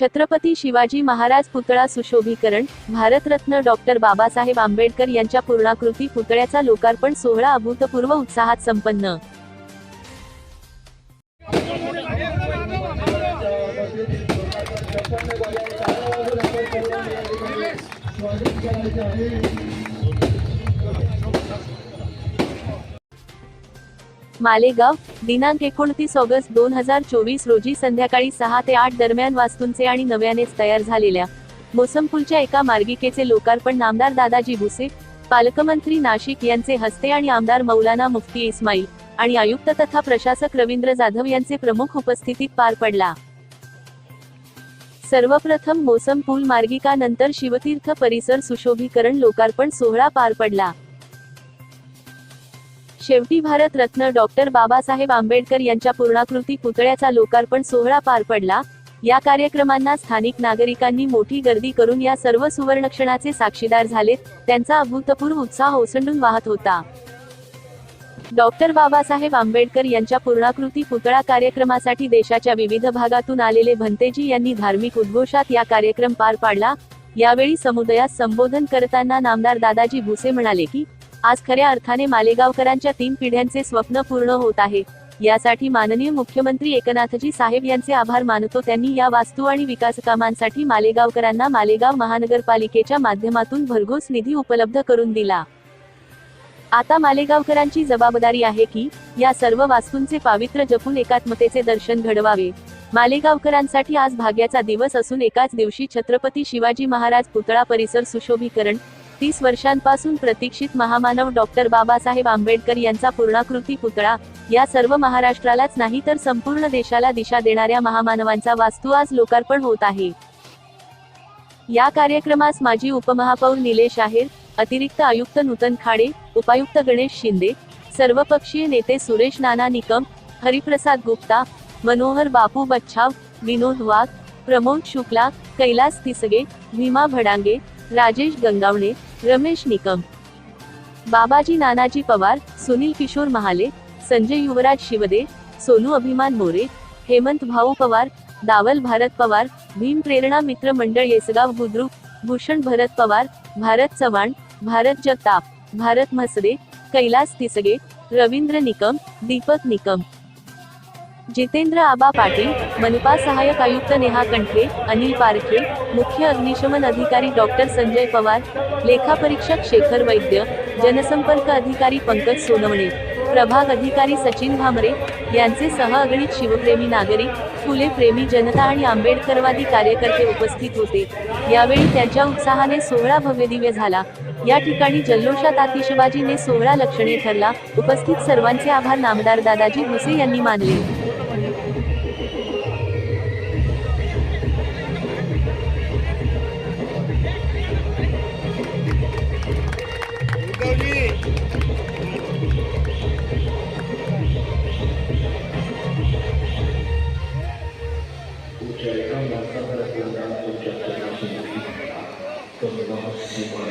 छत्रपती शिवाजी महाराज पुतळा सुशोभीकरण भारतरत्न डॉक्टर बाबासाहेब आंबेडकर यांच्या पूर्णाकृती पुतळ्याचा लोकार्पण सोहळा अभूतपूर्व उत्साहात संपन्न. मालेगाव दिनांक एकोणतीस ऑगस्ट दोन हजार चोवीस रोजी संध्याकाळी सहा ते आठ दरम्यान वास्तूंचे आणि नव्यानेच तयार झालेल्या मोसमपूलच्या एका मार्गिकेचे लोकार्पण नामदार दादाजी भुसे पालकमंत्री नाशिक यांचे हस्ते आणि आमदार मौलाना मुफ्ती इस्माईल आणि आयुक्त तथा प्रशासक रवींद्र जाधव यांचे प्रमुख उपस्थितीत पार पडला. सर्वप्रथम मोसम पूल मार्गिका नंतर शिवतीर्थ परिसर सुशोभीकरण लोकार्पण सोहळा पार पडला. शेवटी भारत रत्न डॉक्टर बाबासाहेब आंबेडकर यांच्या पूर्णाकृती पुतळ्याचा लोकार्पण सोहळा पार पडला. या कार्यक्रमांना स्थानिक नागरिकांनी मोठी गर्दी करून या सर्व सुवर्णक्षणाचे साक्षीदार झालेत. त्यांचा अभूतपूर्व उत्साह ओसंडून वाहत होता. डॉक्टर बाबासाहेब आंबेडकर यांच्या पूर्णाकृती पुतळा कार्यक्रमासाठी देशाच्या विविध भागातून आलेले भंतेजी यांनी धार्मिक उद्घोषात या कार्यक्रम पार पाडला. यावेळी समुदायास संबोधन करताना नामदार दादाजी भुसे म्हणाले की आज खऱ्या अर्थाने मालेगावकरांच्या तीन पिढ्यांचे स्वप्न पूर्ण होत आहे. यासाठी माननीय मुख्यमंत्री एकनाथजी साहेब यांचे आभार मानतो त्यांनी या वास्तू आणि विकास कामांसाठी मालेगावकरांना मालेगाव महानगरपालिकेच्या माध्यमातून भरघोस निधी उपलब्ध करून दिला. आता मालेगावकरांची जबाबदारी आहे की या सर्व वास्तूंचे पावित्र्य जपून एकात्मतेचे दर्शन घडवावे. मालेगावकरांसाठी आज भाग्याचा दिवस असून एकाच दिवशी छत्रपती शिवाजी महाराज पुतळा परिसर सुशोभीकरण तीस वर्षांपासून प्रतीक्षित महामानव डॉक्टर बाबासाहेब आंबेडकर यांचा पूर्णाकृती पुतळा या सर्व महाराष्ट्रालाच नाही तर संपूर्ण देशाला दिशा देणाऱ्या महामानवांचा वास्तू आज लोकार्पण होत आहे. या कार्यक्रमास माजी उपमहापौर निलेश आहेर अतिरिक्त आयुक्त नूतन खाडे उपायुक्त गणेश शिंदे सर्वपक्षीय नेते सुरेश नाना निकम हरिप्रसाद गुप्ता मनोहर बापू बच्छाव विनोद वाघ प्रमोद शुक्ला कैलास तिसगे भीमा भडांगे राजेश गंगावणे रमेश निकम. बाबाजी नानाजी पवार सुनील किशोर महाले संजय युवराज शिवदे सोनू अभिमान मोरे हेमंत भाऊ पवार दावल भारत पवार भीम प्रेरणा मित्र मंडळ येसगाव बुद्रुक भूषण भरत पवार भारत चव्हाण भारत जगताप भारत म्हसरे कैलास तिसगे रवींद्र निकम दीपक निकम. जितेंद्र आबा पाटील मनपा सहाय्यक आयुक्त नेहा कंठे अनिल पारखे मुख्य अग्निशमन अधिकारी डॉक्टर संजय पवार लेखापरीक्षक शेखर वैद्य जनसंपर्क अधिकारी पंकज सोनवणे प्रभाग अधिकारी सचिन भामरे यांचे सहअगणित शिवप्रेमी नागरिक फुले प्रेमी जनता आणि आंबेडकरवादी कार्यकर्ते उपस्थित होते. यावेळी त्यांच्या उत्साहाने सोहळा भव्यदिव्य झाला. या ठिकाणी जल्लोषात आतिषबाजीने सोहळा लक्षणीय ठरला. उपस्थित सर्वांचे आभार. नामदार दादाजी भुसे यांनी मानले. রহস্য জীবন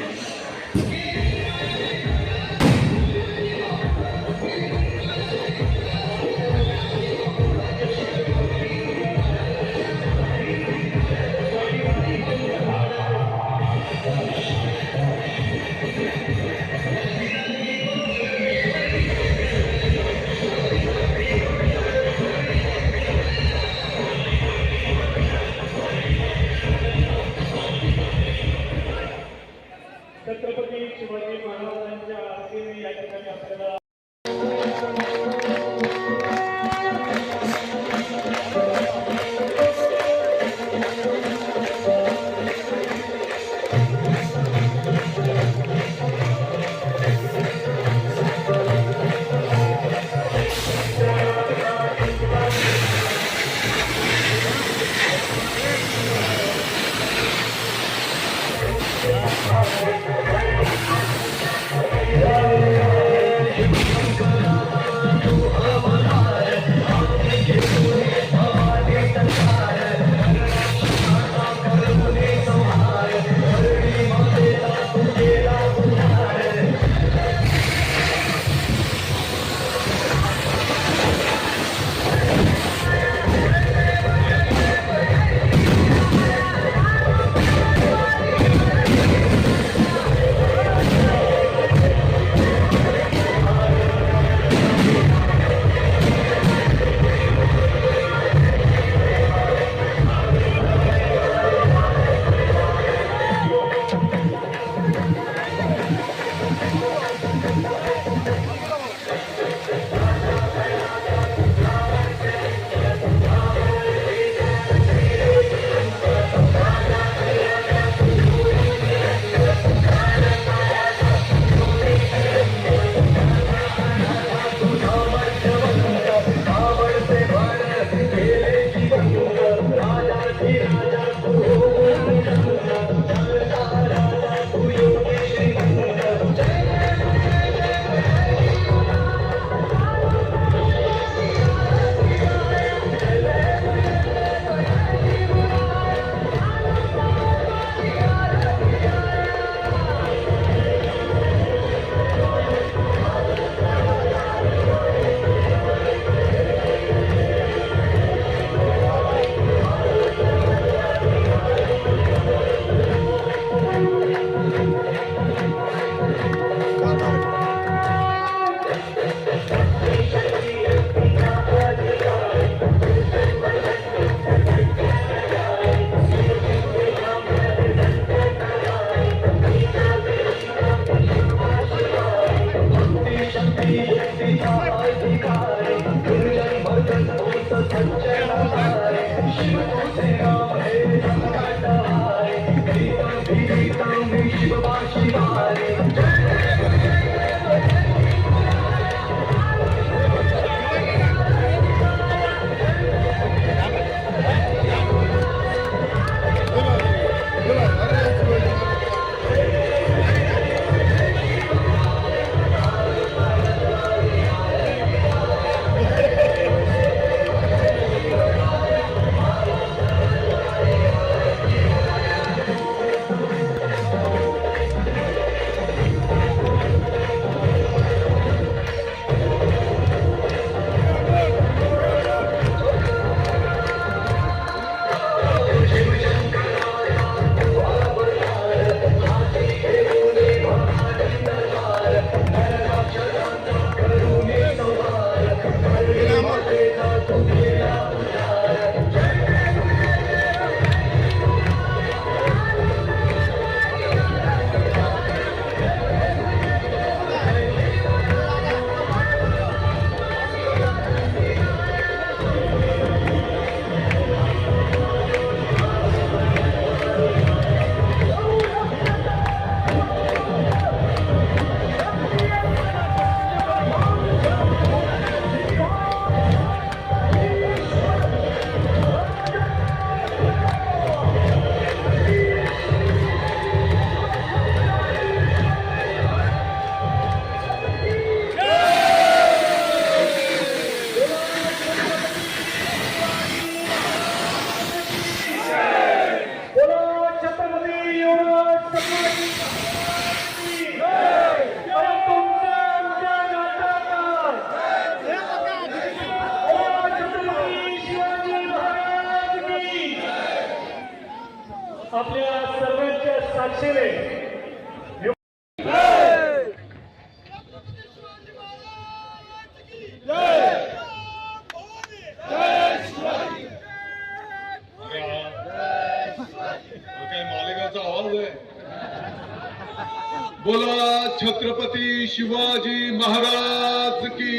बोला छत्रपती शिवाजी महाराज की.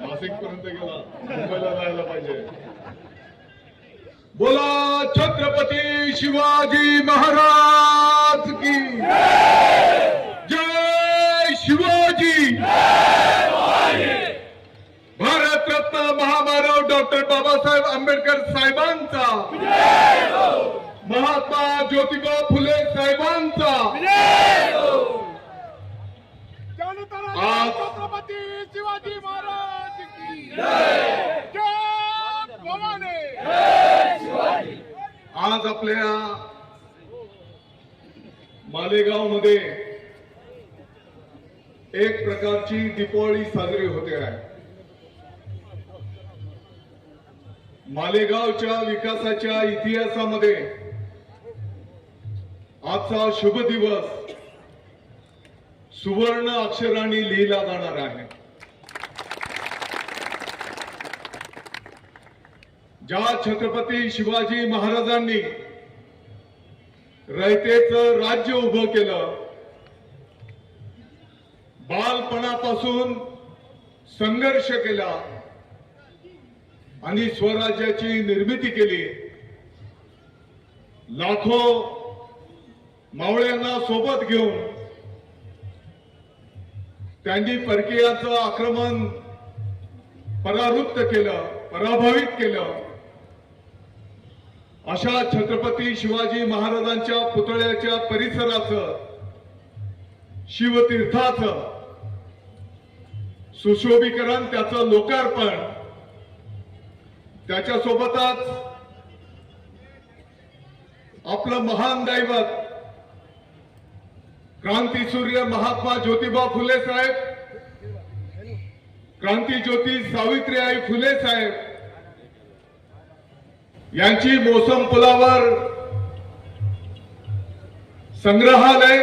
नाशिक पर्यंत गेला. मुंबईला जायला पाहिजे. बोला छत्रपती शिवाजी महाराज की. जय शिवाजी. भारतरत्न महामानव डॉक्टर बाबासाहेब आंबेडकर साहेबांचा. महात्मा ज्योतिबा फुले साहेबांचा. आज छत्रपती शिवाजी महाराज की जय. भवानी. आज आपल्या मालेगावमध्ये एक प्रकारची दीपावली साजरी होते आहे. मालेगावच्या विकासाच्या इतिहासामध्ये आजचा शुभ दिवस सुवर्ण अक्षरांनी लिहिला जाणार आहे. ज्या छत्रपती शिवाजी महाराजांनी रयतेच राज्य उभं केलं बालपणापासून संघर्ष केला आणि स्वराज्याची निर्मिती केली लाखो मावळ्यांना सोबत घेऊन त्यांनी परकीयाचं आक्रमण परावृत्त केलं पराभवित केलं. अशा छत्रपती शिवाजी महाराजांच्या पुतळ्याच्या परिसराचं शिवतीर्थाचं सुशोभीकरण त्याचं लोकार्पण. त्याच्यासोबतच आपलं महान दैवत क्रांतीसूर्य महात्मा ज्योतिबा फुले साहेब क्रांती ज्योती सावित्रीबाई फुले साहेब यांची मोसम पुलावर संग्रहालय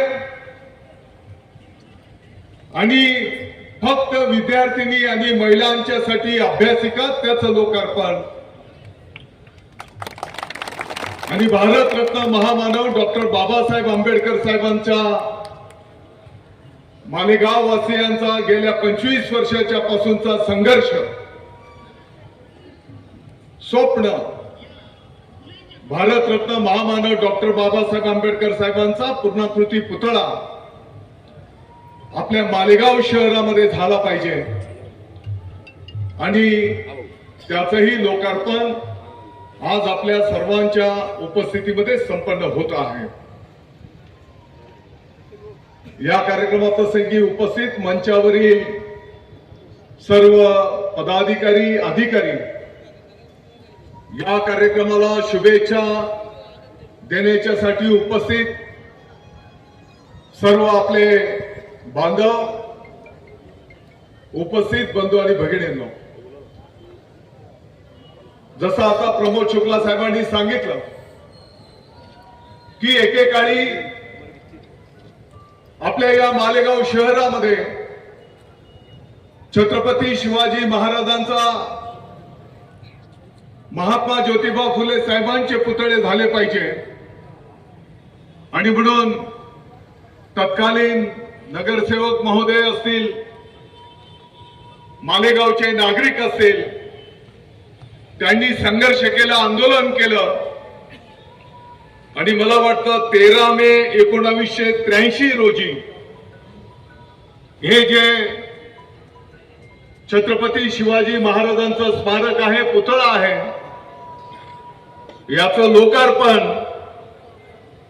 आणि फक्त विद्यार्थिनी आणि महिलांच्यासाठी अभ्यासिका त्याचं लोकार्पण. आणि भारतरत्न महामानव डॉक्टर बाबासाहेब आंबेडकर साहेबांच्या मालेगाव वासियांचा गेल्या पंचवीस वर्षाच्या पासूनचा संघर्ष स्वप्न भारतरत्न महामानव डॉक्टर बाबासाहेब आंबेडकर साहेबांचा पूर्णाकृती पुतळा आपल्या मालेगाव शहरामध्ये झाला पाहिजे. आणि त्याचंही लोकार्पण आज आपल्या सर्वांच्या उपस्थितीमध्ये संपन्न होत आहे. या कार्यक्रमाप्रसंगी उपस्थित मंचावरील सर्व पदाधिकारी अधिकारी या कार्यक्रमाला शुभेच्छा देण्याच्यासाठी उपस्थित सर्व आपले बांधव उपस्थित बंधू आणि भगिनींनो. जसं आता प्रमोद शुक्ला साहेबांनी सांगितलं की एकेकाळी आपल्या या मालेगाव शहरामध्ये छत्रपती शिवाजी महाराजांचा महात्मा ज्योतिबा फुले साहेबांचे पुतळे झाले पाहिजे. आणि म्हणून तत्कालीन नगरसेवक महोदय असतील मालेगावचे नागरिक असतील त्यांनी संघर्ष केला आंदोलन केलं. आणि मला वाटतं तेरा मे एकोणावीसशे त्र्याऐंशी रोजी हे जे छत्रपती शिवाजी महाराजांचं स्मारक आहे पुतळा आहे याचं लोकार्पण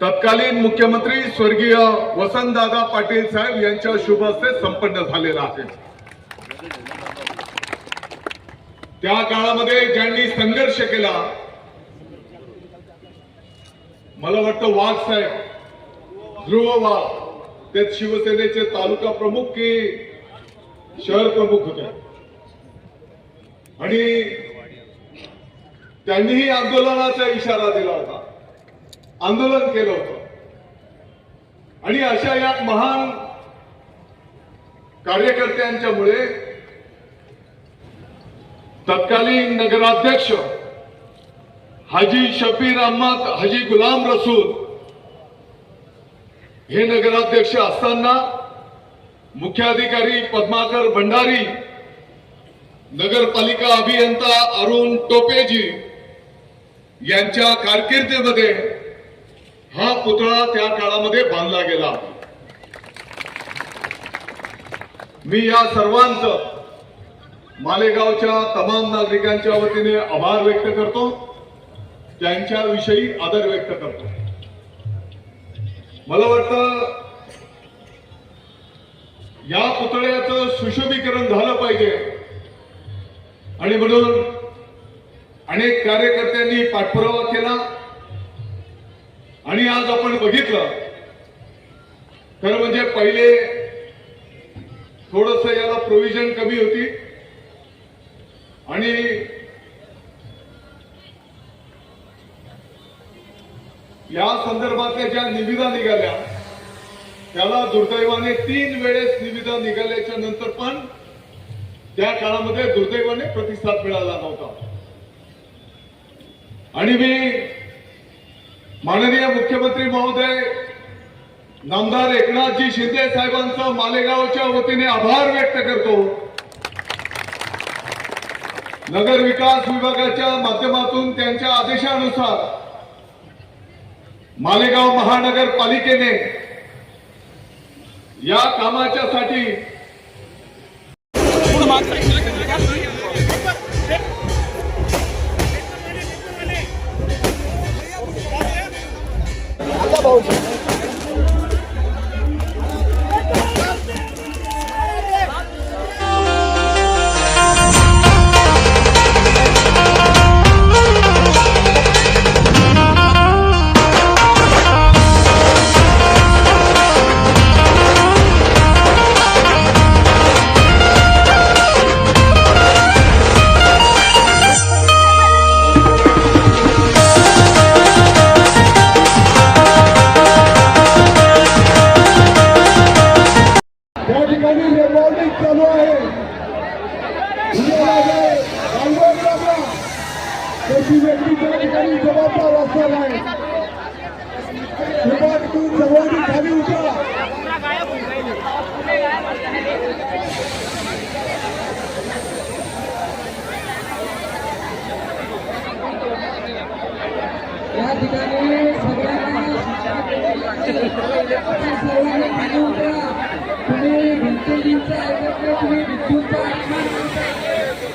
तत्कालीन मुख्यमंत्री स्वर्गीय वसंतदादा पाटील साहेब यांच्या शुभ हस्ते संपन्न झालेला आहे. त्या काळामध्ये ज्यांनी संघर्ष केला मला वाटतं वाघ साहेब ध्रुव वाघ ते शिवसेनेचे तालुका प्रमुख की शहर प्रमुख होते. आणि त्यांनीही आंदोलनाचा इशारा दिला होता. आंदोलन केलं होतं. आणि अशा या महान कार्यकर्त्यांच्यामुळे तत्कालीन नगराध्यक्ष हाजी शबीर अहमद हाजी गुलाम रसूल. हे नगराध्यक्ष असताना मुख्याधिकारी पद्माकर भंडारी नगरपालिका अभियंता अरुण टोपेजी यांच्या कारकिर्दीमध्ये हा पुतळा त्या काळामध्ये बांधला गेला. मी या सर्वांचं मालेगावच्या तमाम नागरिकांच्या वतीने आभार व्यक्त करतो. त्यांच्याविषयी आदर व्यक्त करतो. मला वाटतं या पुतळ्याचं सुशोभीकरण झालं पाहिजे. आणि म्हणून अनेक कार्यकर्त्यांनी पाठपुरावा केला. आणि आज आपण बघितलं खरं म्हणजे पहिले थोडस याला प्रोव्हिजन कमी होती. आणि या संदर्भातल्या ज्या निविदा निघाल्या त्याला दुर्दैवाने तीन वेळेस निविदा निघाल्याच्या नंतर पण त्या काळामध्ये दुर्दैवाने प्रतिसाद मिळाला नव्हता. आणि मी माननीय मुख्यमंत्री महोदय नामदार एकनाथजी शिंदे साहेबांचा मालेगावच्या वतीने आभार व्यक्त करतो. नगर विकास विभागाच्या माध्यमातून त्यांच्या आदेशानुसार मालेगाव महानगरपालिकेने या कामाच्यासाठी त्याची व्यक्ती त्या ठिकाणी जबाबदार असणार आहे कृपा करून खाली उतरा या ठिकाणी सगळ्यांना सर्वांनी खाली उतरा तुम्ही भिंतीजींचं ऐकत नाही तुम्ही विद्युतचा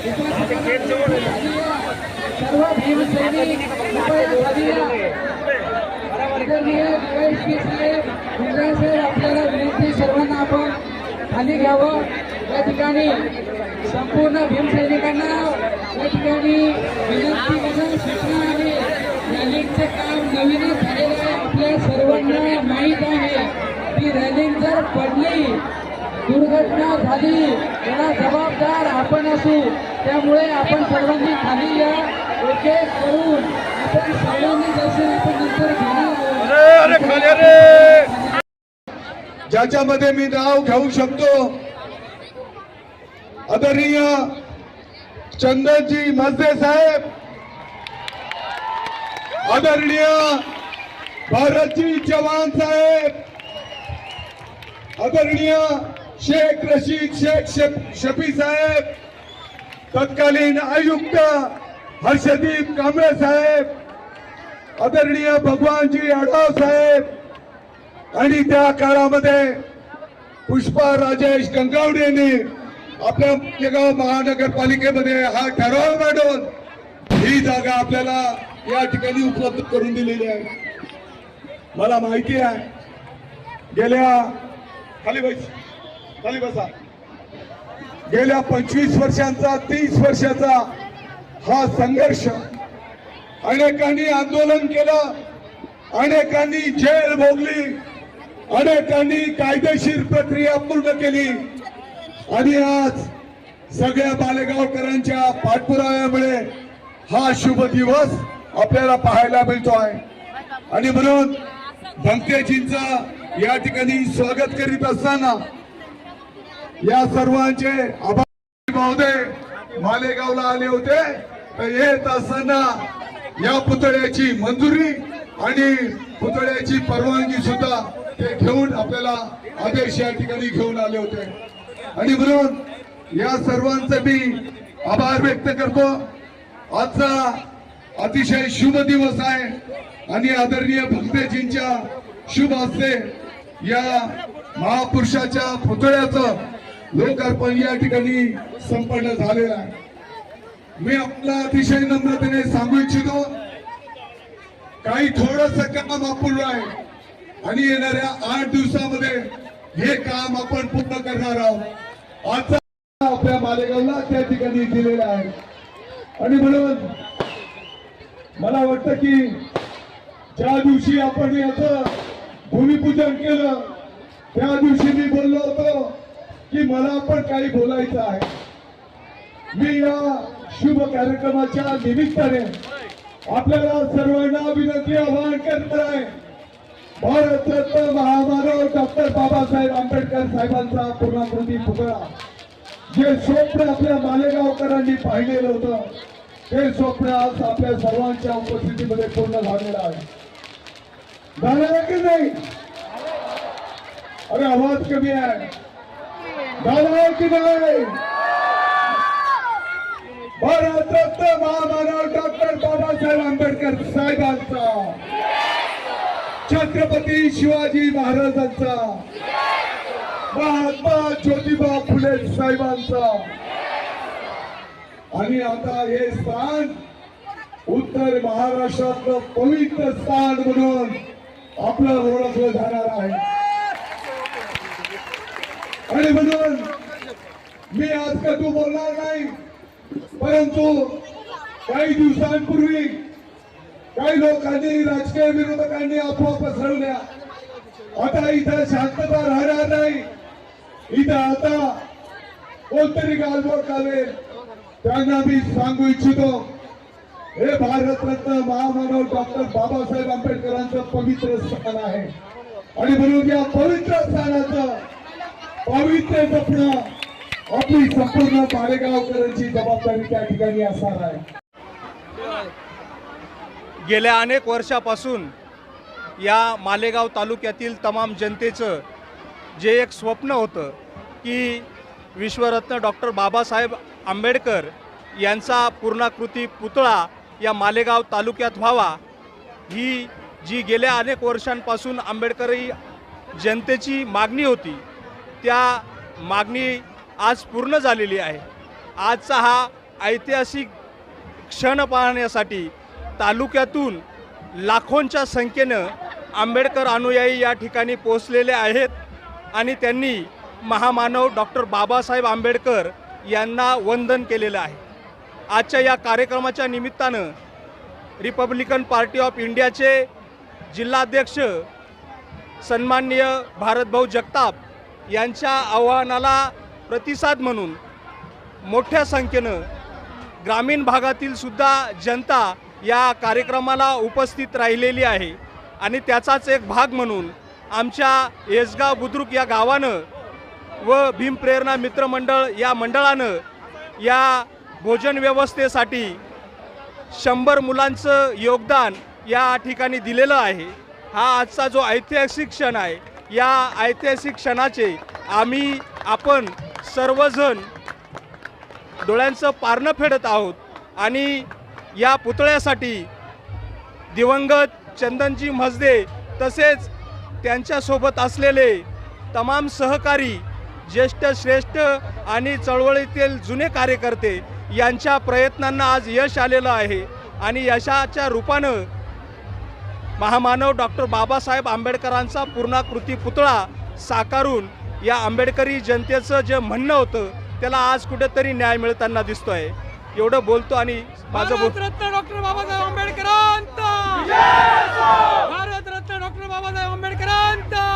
सर्व साहेब आपल्याला विनंती सर्वांना आपण खाली घ्यावं या ठिकाणी संपूर्ण भीमसैनिकांना या ठिकाणी विनंती करणं सूचना आहे रॅलिंगचे काम नवीनच झालेलं आहे आपल्या सर्वांना माहीत आहे की रॅलिंग जर पडली दुर्घटना झाली. त्याला जबाबदार आपण असू. त्यामुळे आपण सर्वांनी खाली या एक एक करून आपण सर्वांनी दर्शन आपण नंतर घेणार आहोत. ज्याच्यामध्ये मी नाव घेऊ शकतो आदरणीय चंदनजी मजदे साहेब आदरणीय भारतजी चव्हाण साहेब आदरणीय शेख रशीद शेख शफ- शफी साहेब तत्कालीन आयुक्त हर्षदीप कांबळे साहेब आदरणीय भगवानजी आढाव साहेब आणि त्या काळामध्ये पुष्पा राजेश गंगावडेने आपल्या शेगाव महानगरपालिकेमध्ये हा ठराव मांडून ही जागा आपल्याला या ठिकाणी उपलब्ध करून दिलेली आहे. मला माहिती आहे गेल्या खाली बस खाली बसा. गेल्या पंचवीस वर्षांचा तीस वर्षाचा हा संघर्ष अनेकांनी आंदोलन केलं अनेकांनी जेल भोगली अनेकांनी कायदेशीर प्रक्रिया पूर्ण केली. आणि आज सगळ्या बालेगावकरांच्या पाठपुराव्यामुळे हा शुभ दिवस आपल्याला पाहायला मिळतो आहे. आणि म्हणून भंतेजींचं या ठिकाणी स्वागत करीत असताना या सर्वांचे आभार महोदय मालेगावला आले होते. तर येत असताना या पुतळ्याची मंजुरी आणि पुतळ्याची परवानगी सुद्धा ते घेऊन आपल्याला आदेश या ठिकाणी घेऊन आले होते. आणि म्हणून या सर्वांचे मी आभार व्यक्त करतो. आजचा अतिशय शुभ दिवस आहे आणि आदरणीय भक्तजींच्या शुभ हस्ते या महापुरुषाच्या पुतळ्याचं लोकार्पण या ठिकाणी संपन्न झालेलं आहे. मी आपला अतिशय नम्रतेने सांगू इच्छितो काही थोडस काम अपूर्ण आहे आणि येणाऱ्या आठ दिवसामध्ये हे काम आपण पूर्ण करणार आहोत. आजचा आपल्या मालेगावला त्या ठिकाणी दिलेला आहे. आणि म्हणून मला वाटतं की ज्या दिवशी आपण याचं भूमिपूजन केलं त्या दिवशी मी बोललो होतो की मला पण काही बोलायचं आहे. मी या शुभ कार्यक्रमाच्या निमित्ताने आपल्याला सर्वांना विनंती आवाहन करत आहे. भारतरत्न महामानव डॉक्टर बाबासाहेब आंबेडकर साहेबांचा पूर्णाकृती पुतळा. जे स्वप्न आपल्या मालेगावकरांनी पाहिलेलं होतं ते स्वप्न आज आपल्या सर्वांच्या उपस्थितीमध्ये पूर्ण झालेलं आहे. झालेलं की नाही? अरे आवाज कमी आहे. झालं आहे की नाही भारतरत्न महामानव डॉक्टर बाबासाहेब आंबेडकर साहेबांचा. छत्रपती शिवाजी महाराजांचा. महात्मा ज्योतिबा फुले साहेबांचा. आणि आता हे स्थान उत्तर महाराष्ट्रातलं पवित्र स्थान म्हणून आपलं ओळखलं जाणार आहे. आणि म्हणून मी आज कटू बोलणार नाही परंतु काही दिवसांपूर्वी काही लोकांनी राजकीय विरोधकांनी अफवा पसरवल्या. आता इथं शांतता राहणार नाही. इथं आता कोणतरी गालबोट काढेल त्यांना मी सांगू इच्छितो हे भारतरत्न महामानव डॉक्टर बाबासाहेब आंबेडकरांचं पवित्र स्थान आहे. आणि म्हणून या पवित्र स्थानाचं पवित्र जपणं आपली संपूर्ण मालेगावकरांची जबाबदारी त्या ठिकाणी असणार आहे. गेल्या अनेक वर्षापासून या मालेगाव तालुक्यातील तमाम जनतेचं जे एक स्वप्न होतं की विश्वरत्न डॉक्टर बाबासाहेब आंबेडकर यांचा पूर्णाकृती पुतळा या मालेगाव तालुक्यात व्हावा. ही जी गेल्या अनेक वर्षांपासून आंबेडकरी जनतेची मागणी होती त्या मागणी आज पूर्ण झालेली आहे. आजचा हा ऐतिहासिक क्षण पाहण्यासाठी तालुक्यातून लाखोंच्या संख्येनं आंबेडकर अनुयायी या ठिकाणी पोचलेले आहेत आणि त्यांनी महामानव डॉक्टर बाबासाहेब आंबेडकर यांना वंदन केलेलं आहे. आजच्या या कार्यक्रमाच्या निमित्तानं रिपब्लिकन पार्टी ऑफ इंडियाचे जिल्हाध्यक्ष सन्माननीय भारतभाऊ जगताप यांच्या आव्हानाला प्रतिसाद म्हणून मोठ्या संख्येनं ग्रामीण भागातील सुद्धा जनता या कार्यक्रमाला उपस्थित राहिलेली आहे. आणि त्याचाच एक भाग म्हणून आमच्या येसगाव बुद्रुक या गावानं व भीमप्रेरणा मित्रमंडळ या मंडळानं या भोजन व्यवस्थेसाठी शंभर मुलांचं योगदान या ठिकाणी दिलेलं आहे. हा आजचा जो ऐतिहासिक क्षण आहे या ऐतिहासिक क्षणाचे आम्ही आपण सर्वजण डोळ्यांचं पारणं फेडत आहोत आणि या पुतळ्यासाठी दिवंगत चंदनजी म्हसदे तसेच त्यांच्यासोबत असलेले तमाम सहकारी ज्येष्ठ श्रेष्ठ आणि चळवळीतील जुने कार्यकर्ते यांच्या प्रयत्नांना आज यश आलेलं आहे आणि यशाच्या रूपानं महामानव डॉक्टर बाबासाहेब आंबेडकरांचा पूर्णाकृती पुतळा साकारून या आंबेडकरी जनतेचं जे म्हणणं होतं त्याला आज कुठेतरी न्याय मिळताना दिसतोय. एवढं बोलतो आणि माझं बोल भारतरत्न डॉक्टर बाबासाहेब आंबेडकरांचा! भारतरत्न डॉक्टर बाबासाहेब आंबेडकरांचा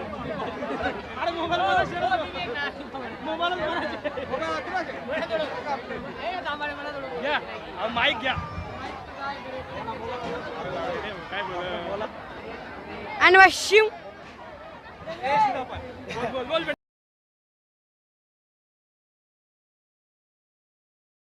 अरे मोबाईल मला शेअर कर. मोबाईलच मला शेअर कर. माईक घ्या आणि वाशिम बोल बोल